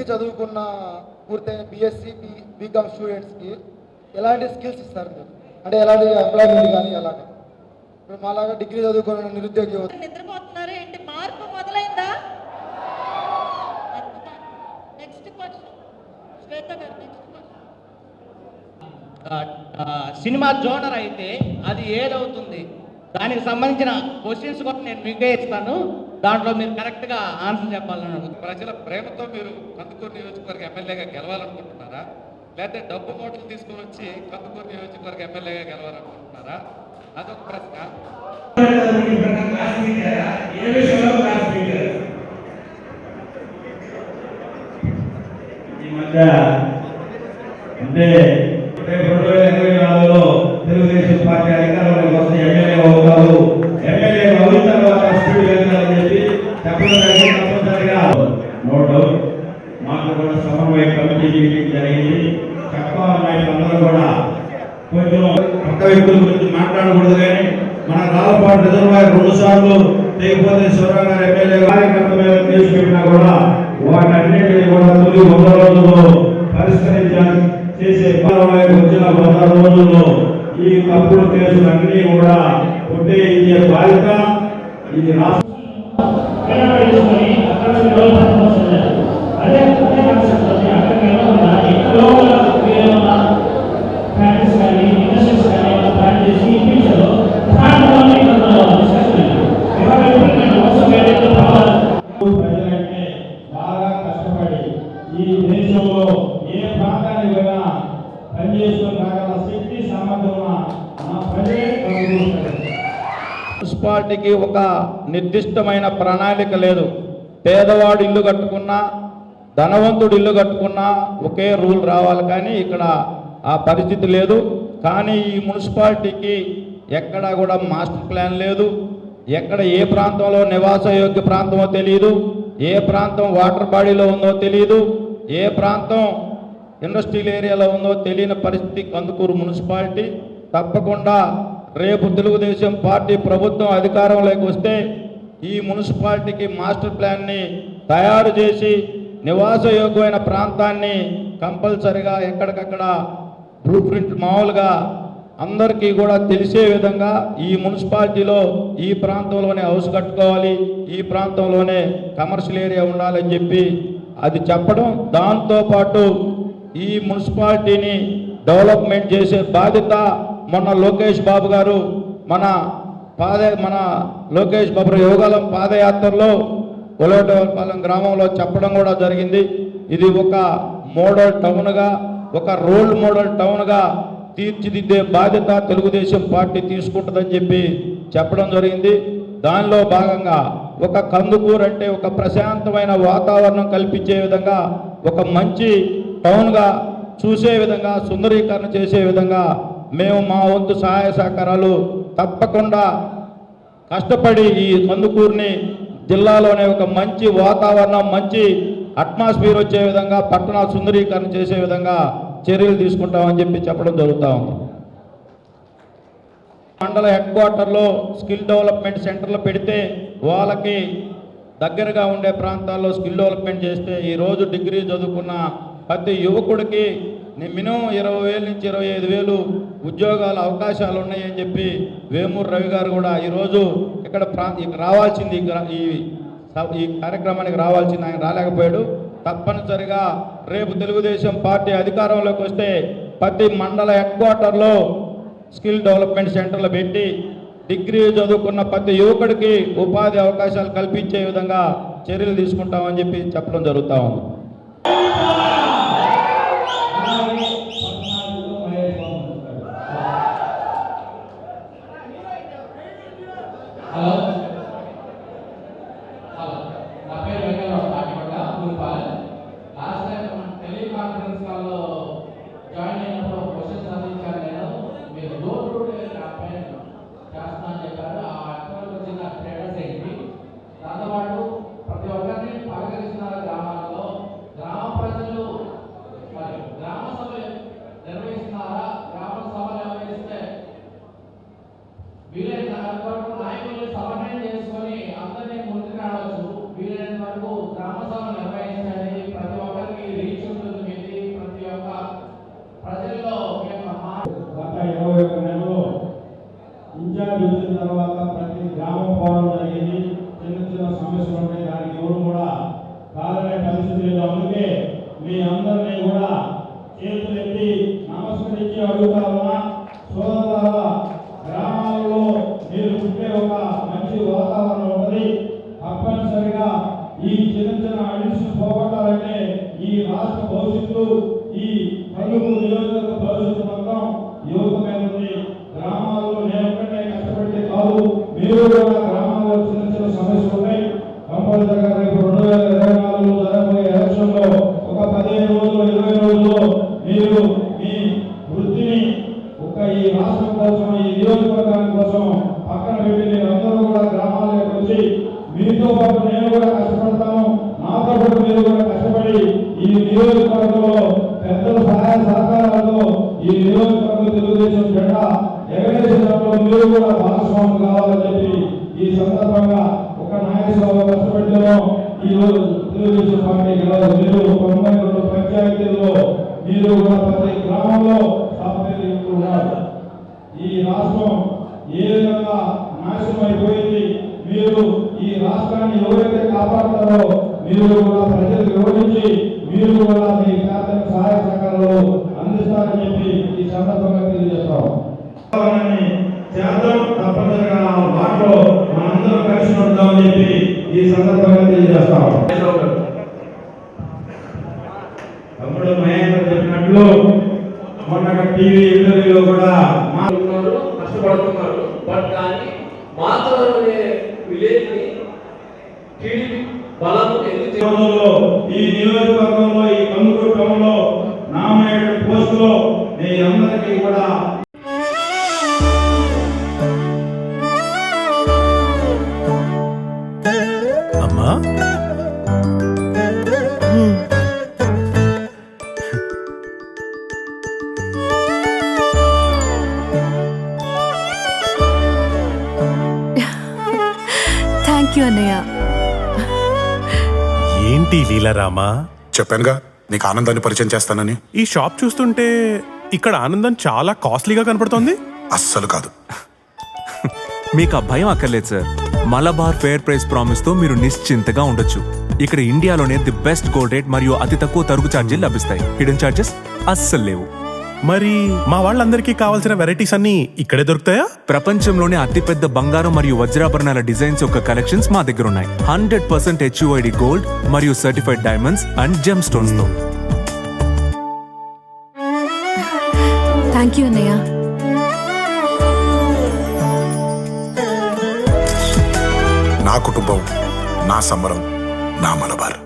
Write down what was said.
Degree చదువుకున్న పూర్తయిన BSc be BCom స్టూడెంట్స్కి ఎలాంటి స్కిల్స్ ఇస్తారు మీరు? అంటే ఎలాంటి ఎంప్లాయ్మెంట్ కానీ ఎలాంటి ఇప్పుడు మాలాగా డిగ్రీ చదువుకున్న నిరుద్యోగ నిద్రపోతున్నారు? ఏంటి మార్పు మొదలైందా? నెక్స్ట్ క్వశ్చన్ శ్వేత గారు నెక్స్ట్ క్వశ్చన్ ఆ, ఆ, సినిమా జోనర్ అయితే అది ఏదవుతుంది? దానికి సంబంధించిన క్వశ్చన్స్ కూడా నేను మీకే ఇస్తాను. దాంట్లో మీరు కరెక్ట్గా ఆన్సర్ చెప్పాలని ప్రజల ప్రేమతో మీరు కందుకూరు నియోజకవర్గ ఎమ్మెల్యేగా గెలవాలనుకుంటున్నారా? లేకపోతే డబ్బు మూటలు తీసుకొని వచ్చి కందుకూరు నియోజకవర్గ ఎమ్మెల్యేగా గెలవాలనుకుంటున్నారా? అదొక ప్రశ్న. అంటే రెండు వేల ఇరవై నాలుగులో తెలుగుదేశం పార్టీ అధికారంలోకి వస్తే ఎమ్మెల్యే నో డౌట్ మాకు కూడా సమన్వయ కమిటీ మీటింగ్ జరిగింది. చక్కగా నాయకులందరూ కూడా కొంచెం పక్క వ్యక్తుల గురించి మాట్లాడకూడదు కానీ మన రాళ్ళపాటు రిజర్వాయర్ రెండు సార్లు తెగిపోతే శివరావు గారు ఎమ్మెల్యే కార్యకర్త మీద కేసు కూడా వాటన్నిటిని కూడా తొలి వంద రోజుల్లో పరిష్కరించాలి. చేసే పాలనలోకి వచ్చిన వంద రోజుల్లో ఈ తప్పుడు కేసులన్నీ కూడా కొట్టేయించే బాధ్యత ఇది రాష్ట్ర పనిచేస్తున్న అదే బాగా కష్టపడి ఈ శక్తి సామర్థ్యం మన ప్రజలే మున్సిపాలిటీకి ఒక నిర్దిష్టమైన ప్రణాళిక లేదు. పేదవాడు ఇల్లు కట్టుకున్నా ధనవంతుడు ఇల్లు కట్టుకున్నా ఒకే రూల్ రావాలి కానీ ఇక్కడ ఆ పరిస్థితి లేదు. కానీ ఈ మున్సిపాలిటీకి ఎక్కడా కూడా మాస్టర్ ప్లాన్ లేదు. ఎక్కడ ఏ ప్రాంతంలో నివాసయోగ్య ప్రాంతమో తెలియదు ఏ ప్రాంతం వాటర్ బాడీలో ఉందో తెలియదు ఏ ప్రాంతం ఇండస్ట్రియల్ ఏరియాలో ఉందో తెలియని పరిస్థితి కందుకూరు మున్సిపాలిటీ. తప్పకుండా రేపు తెలుగుదేశం పార్టీ ప్రభుత్వం అధికారంలోకి వస్తే ఈ మున్సిపాలిటీకి మాస్టర్ ప్లాన్ని తయారు చేసి నివాసయోగ్యమైన ప్రాంతాన్ని కంపల్సరిగా ఎక్కడికక్కడ బ్లూ ప్రింట్ మామూలుగా అందరికీ కూడా తెలిసే విధంగా ఈ మున్సిపాలిటీలో ఈ ప్రాంతంలోనే హౌస్ కట్టుకోవాలి ఈ ప్రాంతంలోనే కమర్షియల్ ఏరియా ఉండాలని చెప్పి అది చెప్పడం దాంతోపాటు ఈ మున్సిపాలిటీని డెవలప్మెంట్ చేసే బాధ్యత మొన్న లోకేష్ బాబు గారు మన పాద మన లోకేష్ బాబు యోగాలం పాదయాత్రలో ఒలోటపాలెం గ్రామంలో చెప్పడం కూడా జరిగింది. ఇది ఒక మోడల్ టౌన్గా ఒక రోల్ మోడల్ టౌన్గా తీర్చిదిద్దే బాధ్యత తెలుగుదేశం పార్టీ తీసుకుంటుందని చెప్పి చెప్పడం జరిగింది. దానిలో భాగంగా ఒక కందుకూరు అంటే ఒక ప్రశాంతమైన వాతావరణం కల్పించే విధంగా ఒక మంచి టౌన్గా చూసే విధంగా సుందరీకరణ చేసే విధంగా మేము మా వంతు సహాయ సహకారాలు తప్పకుండా కష్టపడి ఈ కందుకూరుని జిల్లాలోనే ఒక మంచి వాతావరణం మంచి అట్మాస్ఫియర్ వచ్చే విధంగా పట్టణ సుందరీకరణ చేసే విధంగా చర్యలు తీసుకుంటామని చెప్పి చెప్పడం జరుగుతూ ఉంది. మండల హెడ్ క్వార్టర్లో స్కిల్ డెవలప్మెంట్ సెంటర్లు పెడితే వాళ్ళకి దగ్గరగా ఉండే ప్రాంతాల్లో స్కిల్ డెవలప్మెంట్ చేస్తే ఈరోజు డిగ్రీ చదువుకున్న ప్రతి యువకుడికి మినిమం ఇరవై వేల నుంచి ఇరవై ఐదు వేలు ఉద్యోగాల అవకాశాలు ఉన్నాయని చెప్పి వేమూరు రవి గారు కూడా ఈరోజు ఇక్కడ ప్రా ఇక్కడ రావాల్సింది ఈ ఈ ఈ కార్యక్రమానికి రావాల్సింది ఆయన రాలేకపోయాడు. తప్పనిసరిగా రేపు తెలుగుదేశం పార్టీ అధికారంలోకి వస్తే ప్రతి మండల హెడ్ క్వార్టర్లో స్కిల్ డెవలప్మెంట్ సెంటర్లు పెట్టి డిగ్రీ చదువుకున్న ప్రతి యువకుడికి ఉపాధి అవకాశాలు కల్పించే విధంగా చర్యలు తీసుకుంటామని చెప్పి చెప్పడం జరుగుతూ ఉంది. halo. వాతావరణం ఉన్నది. తప్పనిసరిగా ఈ చిన్న చిన్న అడిషన్ పోగొట్టాలంటే ఈ రాష్ట్ర భవిష్యత్తు ఈ పలువురు నియోజకవర్గ మీతో పాటు నేను కూడా కష్టపడతాను. నాతో పాటు మీరు కూడా కష్టపడి ఈ నియోజకవర్గంలో పెద్దల సహాయ సహకారాలతో ఈ నియోజకవర్గ తెలుగుదేశం జెండా ఎగరేసేటప్పుడు మీరు కూడా భాగస్వామి కావాలని చెప్పి ఈ సందర్భంగా ఒక నాయకులు కష్టపెట్టాను ఈరోజు తెలుగుదేశం పార్టీ గెలవదు. మీరు తొంభై రెండు పంచాయతీల్లో మీరు కూడా ప్రతి గ్రామంలో సాఫ్ట్వేర్ ఉన్నారు. ఈ రాష్ట్రం ఏ విధంగా నాశనం అయిపోయింది? మీరు ఈ రాష్ట్రాన్ని ఎవరైతే కాపాడతారో మీరు కూడా ప్రజలకు వివరించి మీరు కూడా మీ ప్రాథమిక సహాయ సహకారాలు అందిస్తారని చెప్పి ఈ సందర్భంగా తెలియజేస్తాం. చేద్దాం తప్పనిసరిగా ఆ మాటలో మనందరం కలిసి చెప్పి ఈ సందర్భంగా తెలియజేస్తాం. తమ్ముడు మహేంద్ర చెప్పినట్లు మొన్న టీవీ ఇంటర్వ్యూలో కూడా కష్టపడుతున్నారు. బట్ కానీ మాత్రం అనే విలేజ్ని టీడీపీ బలం ఈ నియోజకవర్గంలో ఈ కందుకూరు టౌన్లో నామినేటెడ్ పోస్టులో మీ అందరికీ కూడా అమ్మా? ఏంటి లీలారామా? చెప్పానుగా నీకు ఆనందాన్ని పరిచయం చేస్తానని. ఈ షాప్ చూస్తుంటే ఇక్కడ ఆనందం చాలా కాస్ట్లీగా కనపడుతోంది? అస్సలు కాదు. మీకు ఆ భయం అక్కర్లేదు సార్. మలబార్ ఫేర్ ప్రైస్ ప్రామిస్తో మీరు నిశ్చింతగా ఉండొచ్చు. ఇక్కడ ఇండియాలోనే ది బెస్ట్ గోల్డ్ రేట్ మరియు అతి తక్కువ తరుగు ఛార్జీలు లభిస్తాయి. హిడెన్ ఛార్జెస్ అస్సలు లేవు. మరి మా వాళ్ళందరికీ కావాల్సిన వెరైటీస్ అన్ని ఇక్కడే దొరుకుతాయా? ప్రపంచంలోనే అతిపెద్ద బంగారం మరియు వజ్రాభరణాల డిజైన్స్ యొక్క కలెక్షన్స్ మా దగ్గర ఉన్నాయి. హండ్రెడ్ పర్సెంట్ హెచ్యుఐడి గోల్డ్ మరియు సర్టిఫైడ్ డైమండ్స్ అండ్ జెమ్ స్టోన్స్తో. థ్యాంక్ యూ అన్నయ్య నా కుటుంబం నా సంబరం నా మలబార్